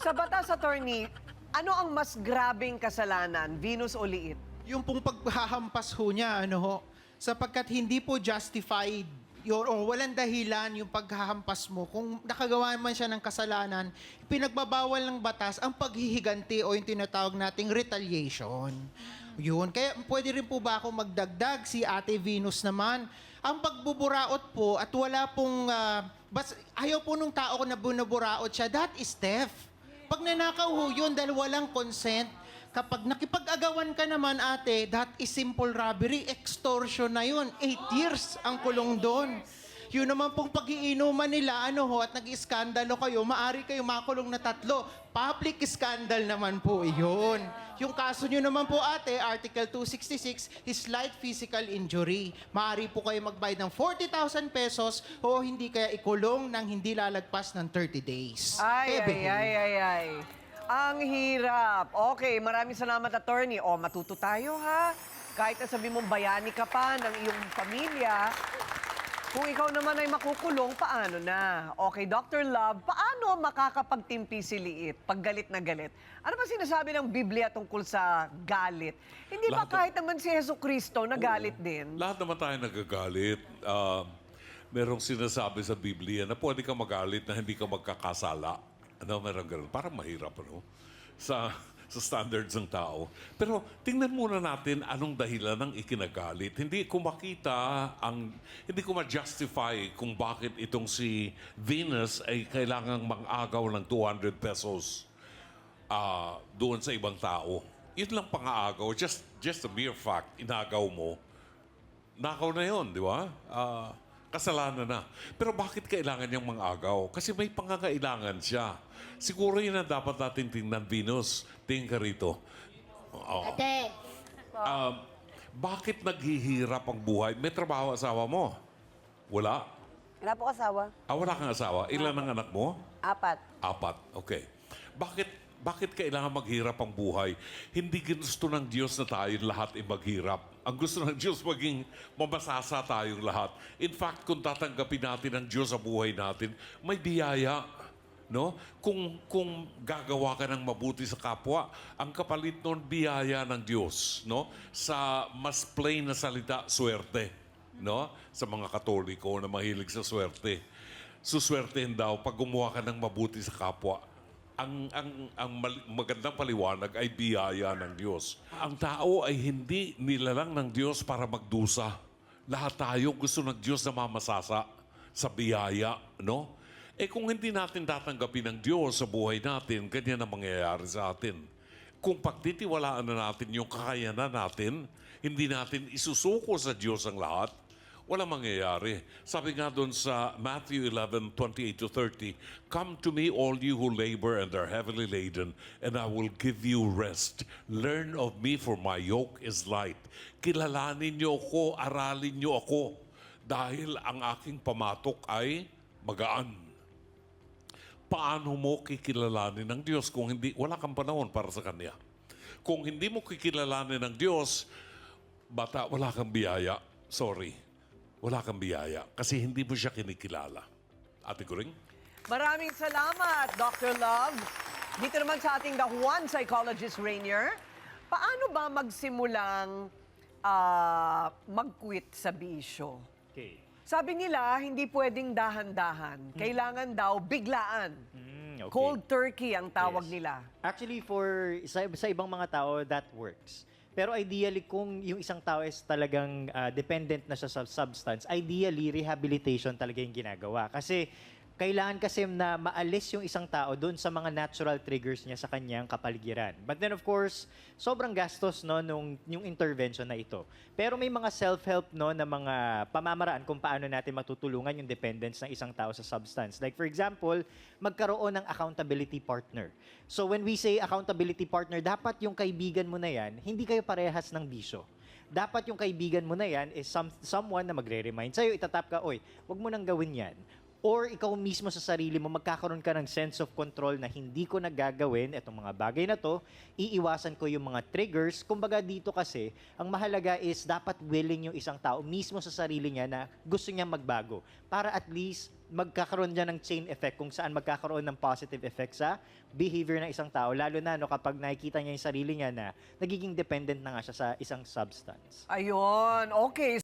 Sa batas, attorney, ano ang mas grabing kasalanan, Venus o liit? Yung pong paghahampas ho niya, ano ho, sapagkat hindi po justified your, o walang dahilan yung paghahampas mo. Kung nakagawa man siya ng kasalanan, pinagbabawal ng batas ang paghihiganti o yung tinatawag nating retaliation. Yun. Kaya pwede rin po ba ako magdagdag si Ate Venus naman? Ang pagbuburaot po at wala pong... ah, bas, ayaw po nung tao ko na bunaburaot siya, that is theft. Pag nanakaw ho yun dahil walang consent, kapag nakipag-agawan ka naman ate, that is simple robbery, extortion na yun. Eight years ang kulong doon. Yun naman pong pag-iinuman nila, ano ho, at nag-iskandalo kayo, maari kayo makulong na tatlo. Public scandal naman po yun. Yung kaso nyo naman po ate, Article 266, is slight physical injury. Maari po kayo magbayad ng 40,000 pesos o hindi kaya ikulong ng hindi lalagpas ng 30 days. Ay, Kaya ay, ay, ay, ay. Ang hirap. Okay, maraming salamat, attorney. O, matuto tayo, ha? Kahit na sabi mong bayani ka pa ng iyong pamilya, kung ikaw naman ay makukulong, paano na? Okay, Dr. Love, paano makakapagtimpi si Liit pag galit na galit? Ano ba sinasabi ng Biblia tungkol sa galit? Hindi ba Lahat ng- kahit naman si Yesu Kristo nagalit din? Lahat naman tayo nagagalit. Ah, merong sinasabi sa Biblia na pwede ka magalit na hindi ka magkakasala. Ano, meron ganun. Parang mahirap, ano? Sa, sa standards ng tao. Pero tingnan muna natin anong dahilan ng ikinagalit. Hindi ko makita ang... Hindi ko ma-justify kung bakit itong si Venus ay kailangang mang-agaw ng 200 pesos ah doon sa ibang tao. Yun lang pang-aagaw. Just, just a mere fact. Inagaw mo nakaw na yon, di ba? Ah, kasalanan na. Pero bakit kailangan niyang mangagaw? Kasi may pangangailangan siya. Siguro yun ang dapat natin tingnan, Venus. Tingin ka rito. Oo. Ate, Ah, bakit naghihirap ang buhay? May trabaho asawa mo? Wala? Wala po asawa. Ah, wala kang asawa. Ilan ang anak mo? Apat. Apat. Okay. Bakit bakit kailangan maghirap ang buhay? Hindi ginusto ng Diyos na tayo lahat ay maghirap. Ang gusto ng Diyos maging mamasasa tayong lahat. In fact, kung tatanggapin natin ang Diyos sa buhay natin, may biyaya. No? Kung, kung gagawa ka ng mabuti sa kapwa, ang kapalit nun, biyaya ng Diyos. No? Sa mas plain na salita, swerte. No? Sa mga katoliko na mahilig sa swerte. Suswertehin daw pag gumawa ka ng mabuti sa kapwa ang ang ang magandang paliwanag ay biyaya ng Diyos. Ang tao ay hindi nilalang ng Diyos para magdusa. Lahat tayo gusto ng Diyos na mamasasa sa biyaya, no? Eh kung hindi natin tatanggapin ng Diyos sa buhay natin, ganyan ang mangyayari sa atin. Kung pagtitiwalaan na natin yung kakayanan natin, hindi natin isusuko sa Diyos ang lahat, wala mangyayari. Sabi nga doon sa Matthew 11, 28 to 30, Come to me, all you who labor and are heavily laden, and I will give you rest. Learn of me, for my yoke is light. Kilalanin niyo ako, aralin niyo ako, dahil ang aking pamatok ay magaan. Paano mo kikilalanin ng Diyos kung hindi, wala kang panahon para sa Kanya? Kung hindi mo kikilalanin ng Diyos, bata, wala kang biyaya. Sorry. Wala kang biyaya kasi hindi mo siya kinikilala. Ate Kuring? Maraming salamat, Dr. Love. Dito naman sa ating The One Psychologist Rainier, paano ba magsimulang ah, mag-quit sa bisyo? Okay. Sabi nila, hindi pwedeng dahan-dahan. Kailangan daw biglaan. Mm, okay. Cold turkey ang tawag Yes. nila. Actually, for sa, sa ibang mga tao, that works. Pero ideally, kung yung isang tao is talagang ah, dependent na siya sa substance, ideally, rehabilitation talaga yung ginagawa. Kasi kailangan kasi na maalis yung isang tao doon sa mga natural triggers niya sa kanyang kapaligiran. But then of course, sobrang gastos no nung yung intervention na ito. Pero may mga self-help no na mga pamamaraan kung paano natin matutulungan yung dependence ng isang tao sa substance. Like for example, magkaroon ng accountability partner. So when we say accountability partner, dapat yung kaibigan mo na yan, hindi kayo parehas ng bisyo dapat yung kaibigan mo na yan is some, someone na magre-remind sa'yo, itatap ka, oy, wag mo nang gawin yan. Or ikaw mismo sa sarili mo magkakaroon ka ng sense of control na hindi ko nagagawin itong mga bagay na to, iiwasan ko yung mga triggers. Kumbaga dito kasi, ang mahalaga is dapat willing yung isang tao mismo sa sarili niya na gusto niya magbago para at least magkakaroon dyan ng chain effect kung saan magkakaroon ng positive effect sa behavior ng isang tao. Lalo na no, kapag nakikita niya yung sarili niya na nagiging dependent na nga siya sa isang substance. Ayun, okay.